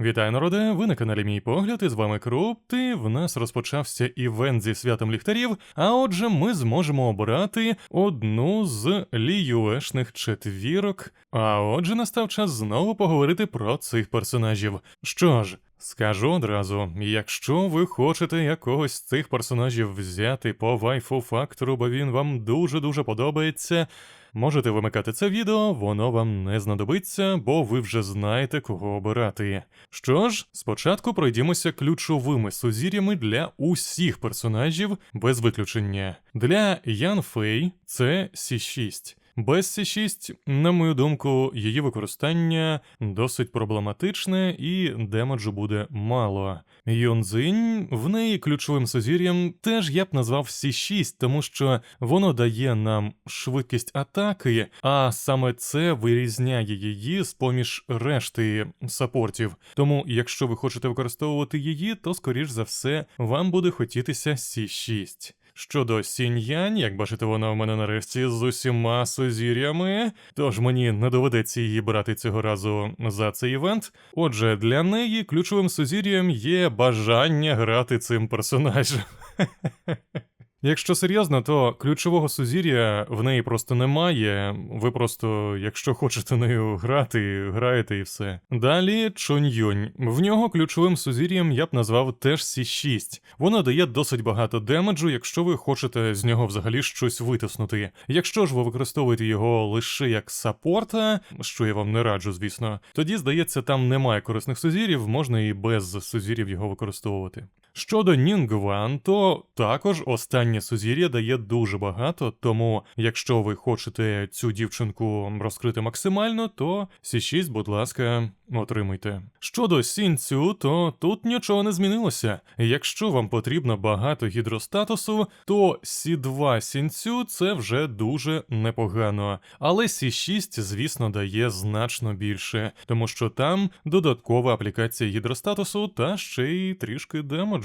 Вітаю, народе! Ви на каналі Мій Погляд, і з вами Крупти. В нас розпочався івент зі святом ліхтарів, а отже, ми зможемо обрати одну з ліюешних четвірок. А отже, настав час знову поговорити про цих персонажів. Що ж, скажу одразу: якщо ви хочете якогось з цих персонажів взяти по вайфу фактору, бо він вам дуже-дуже подобається. Можете вимикати це відео, воно вам не знадобиться, бо ви вже знаєте, кого обирати. Що ж, спочатку пройдімося ключовими сузір'ями для усіх персонажів без виключення. Для Ян Фей це Сі6. Без Сі6, на мою думку, її використання досить проблематичне і демеджу буде мало. Юнзинь в неї ключовим сузір'ям теж я б назвав Сі6, тому що воно дає нам швидкість атаки, а саме це вирізняє її з поміж решти сапортів. Тому, якщо ви хочете використовувати її, то скоріш за все вам буде хотітися Сі6. Щодо сіньянь, як бачите, вона в мене нарешті з усіма сузір'ями, тож мені не доведеться її брати цього разу за цей івент. Отже, для неї ключовим сузір'ям є бажання грати цим персонажем. Якщо серйозно, то ключового сузір'я в неї просто немає. Ви просто, якщо хочете нею грати, граєте і все. Далі Чонь-Юнь. В нього ключовим сузір'ям я б назвав теж Сі6. Воно дає досить багато демеджу, якщо ви хочете з нього взагалі щось витиснути. Якщо ж ви використовуєте його лише як саппорта, що я вам не раджу, звісно, тоді здається, там немає корисних сузір'їв, можна і без сузір'їв його використовувати. Щодо Нінгван, то також останнє сузір'я дає дуже багато, тому якщо ви хочете цю дівчинку розкрити максимально, то Сі6, будь ласка, отримуйте. Щодо Сінцю, то тут нічого не змінилося. Якщо вам потрібно багато гідростатусу, то Сі2 Сінцю це вже дуже непогано. Але Сі6, звісно, дає значно більше, тому що там додаткова аплікація гідростатусу та ще й трішки демеджу.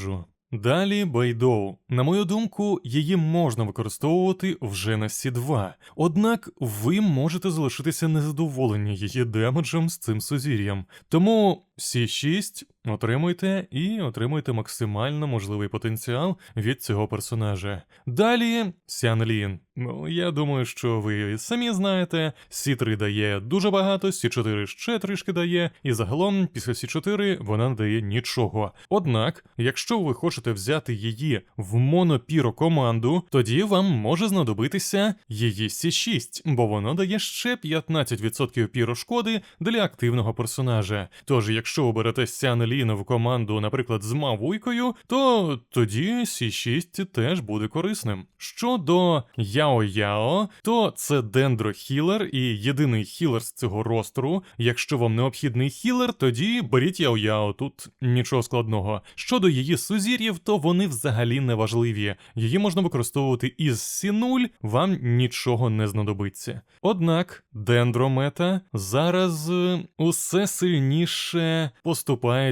Далі Бейдоу. На мою думку, її можна використовувати вже на Сі2. Однак ви можете залишитися незадоволені її демеджем з цим сузір'ям. Тому Сі6 отримуйте і отримуйте максимально можливий потенціал від цього персонажа. Далі Сянлін. Ну, я думаю, що ви самі знаєте, Сі3 дає дуже багато, Сі4 ще трішки дає, і загалом після Сі4 вона не дає нічого. Однак, якщо ви хочете взяти її в монопіро команду, тоді вам може знадобитися її Сі6, бо воно дає ще 15% піро шкоди для активного персонажа. Тож, якщо оберете Сянлін в команду, наприклад, з Мавуйкою, то тоді Сі6 теж буде корисним. Щодо Яо-Яо, то це дендрохілер і єдиний хілер з цього ростеру. Якщо вам необхідний хілер, тоді беріть Яо-Яо, тут нічого складного. Щодо її сузір'їв, то вони взагалі не важливі. Її можна використовувати із Сі0, вам нічого не знадобиться. Однак дендромета зараз е, усе сильніше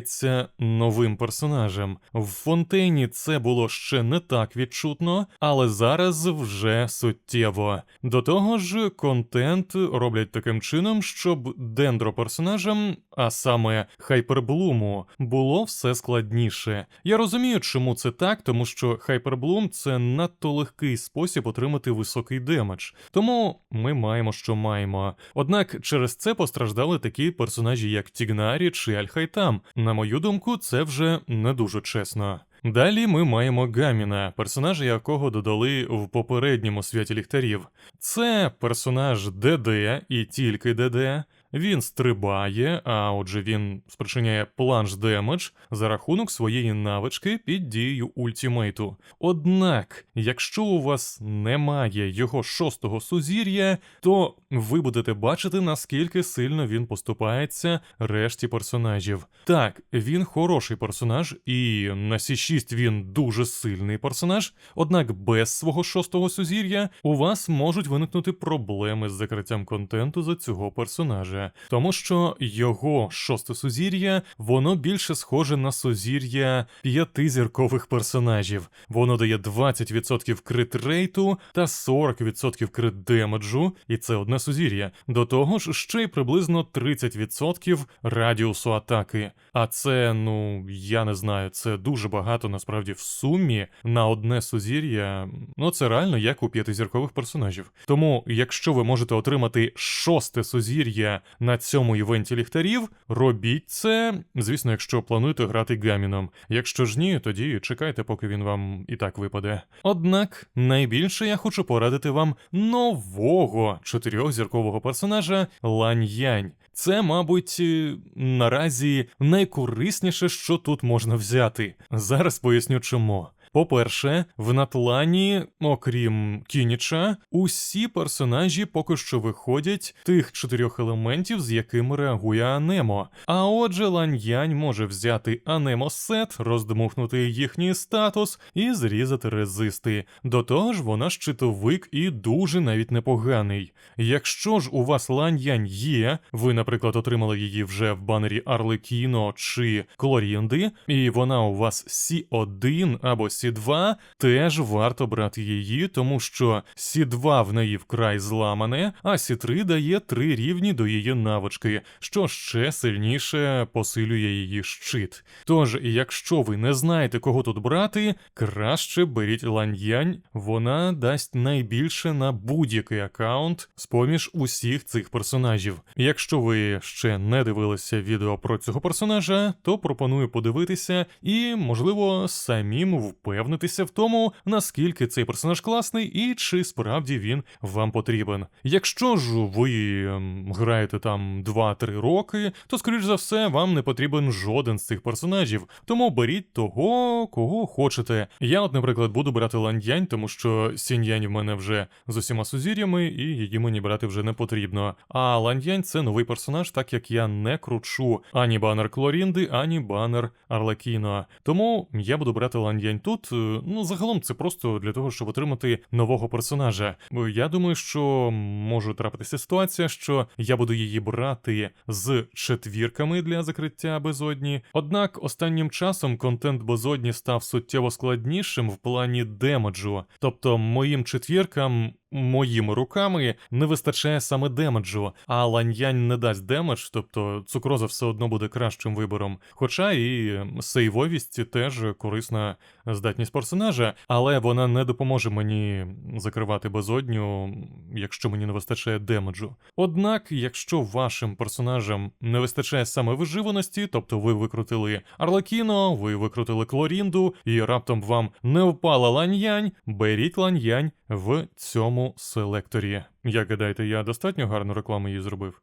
поступається новим персонажем. В фонтейні це було ще не так відчутно, але зараз вже суттєво. До того ж, контент роблять таким чином, щоб дендроперсонажам, а саме Хайперблуму, було все складніше. Я розумію, чому це так, тому що Хайперблум це надто легкий спосіб отримати високий демедж. Тому ми маємо, що маємо. Однак через це постраждали такі персонажі, як Тігнарі чи Альхайтам. На мою думку, це вже не дуже чесно. Далі ми маємо Гаміна, персонажа якого додали в попередньому святі ліхтарів. Це персонаж ДД і тільки ДД. Він стрибає, а отже він спричиняє планш демедж за рахунок своєї навички під дією ультімейту. Однак, якщо у вас немає його шостого сузір'я, то ви будете бачити, наскільки сильно він поступається решті персонажів. Так, він хороший персонаж, і на Сі6 він дуже сильний персонаж, однак без свого шостого сузір'я у вас можуть виникнути проблеми з закриттям контенту за цього персонажа. Персонажа, тому що його шосте сузір'я воно більше схоже на сузір'я п'ятизіркових персонажів. Воно дає 20% крит рейту та 40% крит демеджу, і це одне сузір'я. До того ж, ще й приблизно 30% радіусу атаки. А це, ну я не знаю, це дуже багато насправді в сумі на одне сузір'я. Ну це реально як у п'ятизіркових персонажів. Тому, якщо ви можете отримати шосте сузір'я на цьому івенті ліхтарів, робіть це, звісно, якщо плануєте грати гаміном. Якщо ж ні, тоді чекайте, поки він вам і так випаде. Однак найбільше я хочу порадити вам нового чотирьохзіркового персонажа Лань Янь. Це, мабуть, е, наразі найкорисніше, що тут можна взяти. Зараз поясню чому. По-перше, в Натлані, окрім Кініча, усі персонажі поки що виходять тих чотирьох елементів, з якими реагує Анемо. А отже, Ланьянь може взяти Анемо сет, роздмухнути їхній статус і зрізати резисти. До того ж, вона щитовик і дуже навіть непоганий. Якщо ж у вас Ланьянь є, ви, наприклад, отримали її вже в банері Арлекіно чи Клорінди, і вона у вас Сі1 або Сі2, теж варто брати її, тому що Сі2 в неї вкрай зламане, а Сі3 дає три рівні до її навички, що ще сильніше посилює її щит. Тож, якщо ви не знаєте, кого тут брати, краще беріть ланьянь, вона дасть найбільше на будь-який аккаунт з-поміж усіх цих персонажів. Якщо ви ще не дивилися відео про цього персонажа, то пропоную подивитися і, можливо, самим впевнитися в тому, наскільки цей персонаж класний і чи справді він вам потрібен. Якщо ж ви ем, граєте там 2-3 роки, то скоріш за все вам не потрібен жоден з цих персонажів, тому беріть того, кого хочете. Я, от, наприклад, буду брати ландянь, тому що сіньянь в мене вже з усіма сузір'ями, і її мені брати вже не потрібно. А ландянь це новий персонаж, так як я не кручу ані банер Клорінди, ані банер Арлекіно. Тому я буду брати ландянь тут. Е, Ну, загалом це просто для того, щоб отримати нового персонажа. Бо Я думаю, що може трапитися ситуація, що я буду її брати з четвірками для закриття безодні. Однак останнім часом контент безодні став суттєво складнішим в плані демеджу. Тобто моїм четвіркам моїми руками не вистачає саме демеджу, а ланьянь не дасть демедж, тобто цукроза все одно буде кращим вибором. Хоча і сейвовість теж корисна здатність персонажа, але вона не допоможе мені закривати безодню, якщо мені не вистачає демеджу. Однак, якщо вашим персонажам не вистачає саме виживаності, тобто ви викрутили Арлекіно, ви викрутили Клорінду, і раптом вам не впала ланьянь, беріть ланьянь в цьому селекторі. Як гадаєте, я достатньо гарну рекламу її зробив?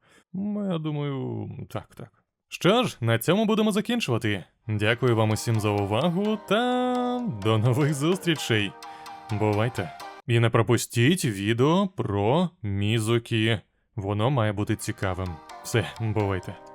Я думаю, так, так. Що ж, на цьому будемо закінчувати. Дякую вам усім за увагу та до нових зустрічей. Бувайте. І не пропустіть відео про Мізукі. Воно має бути цікавим. Все, бувайте.